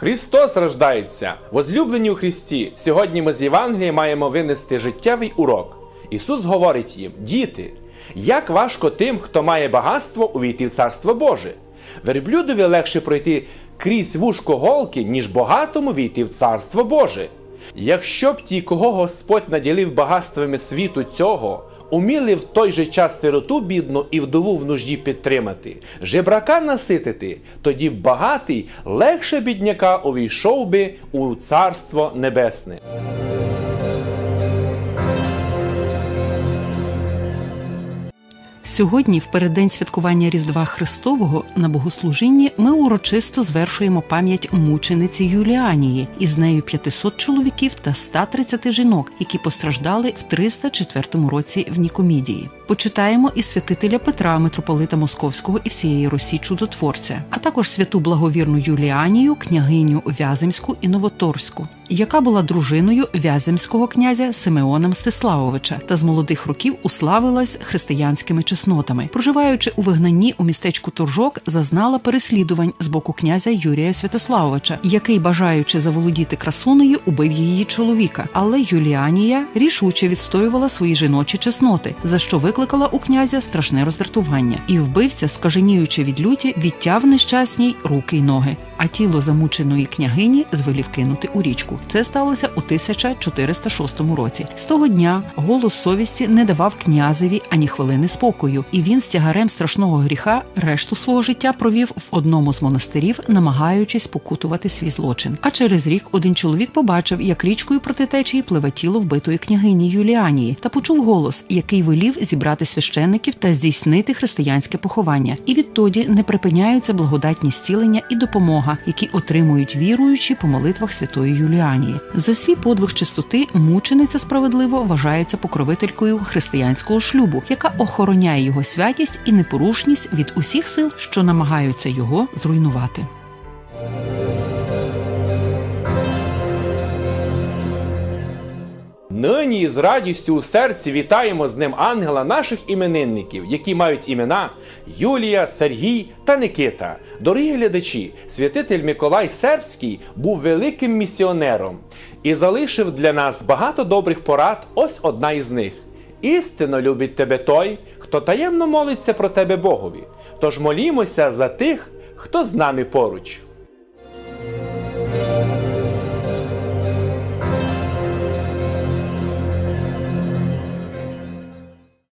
Христос рождається, возлюблені у Христі. Сьогодні ми з Євангелія маємо винести життєвий урок. Ісус говорить їм: діти, як важко тим, хто має багатство, увійти в Царство Боже. Верблюдові легше пройти крізь вушко голки, ніж багатому війти в Царство Боже. Якщо б ті, кого Господь наділив багатствами світу цього, уміли в той же час сироту бідну і вдову в нужді підтримати, жебрака наситити, тоді багатий легше бідняка увійшов би у Царство Небесне. Сьогодні, в переддень святкування Різдва Христового, на богослужінні ми урочисто звершуємо пам'ять мучениці Юліанії, із нею 500 чоловіків та 130 жінок, які постраждали в 304 році в Нікомідії. Почитаємо і святителя Петра, митрополита Московського і всієї Русі чудотворця, а також святу благовірну Юліанію, княгиню Вяземську і Новоторську, яка була дружиною вяземського князя Симеона Мстиславовича та з молодих років уславилась християнськими чеснотами. Проживаючи у вигнанні у містечку Туржок, зазнала переслідувань з боку князя Юрія Святославовича, який, бажаючи заволодіти красунею, убив її чоловіка. Але Юліанія рішуче відстоювала свої жіночі чесноти, за що викликала у князя страшне роздратування, і вбивця, скаженіючи від люті, відтяв нещасній руки й ноги. А тіло замученої княгині звелів кинути у річку. Це сталося у 1406 році. З того дня голос совісті не давав князеві ані хвилини спокою, і він з тягарем страшного гріха решту свого життя провів в одному з монастирів, намагаючись покутувати свій злочин. А через рік один чоловік побачив, як річкою проти течії пливе тіло вбитої княгині Юліанії, та почув голос, який велів зібрати священників та здійснити християнське поховання. І відтоді не припиняються благодатні зцілення і допомога, які отримують віруючі по молитвах святої Юліанії. За свій подвиг чистоти мучениця справедливо вважається покровителькою християнського шлюбу, яка охороняє його святість і непорушність від усіх сил, що намагаються його зруйнувати. Нині з радістю у серці вітаємо з ним ангела наших іменинників, які мають імена Юлія, Сергій та Никита. Дорогі глядачі, святитель Миколай Сербський був великим місіонером і залишив для нас багато добрих порад. Ось одна із них. Істинно любить тебе той, хто таємно молиться про тебе Богові. Тож молімося за тих, хто з нами поруч.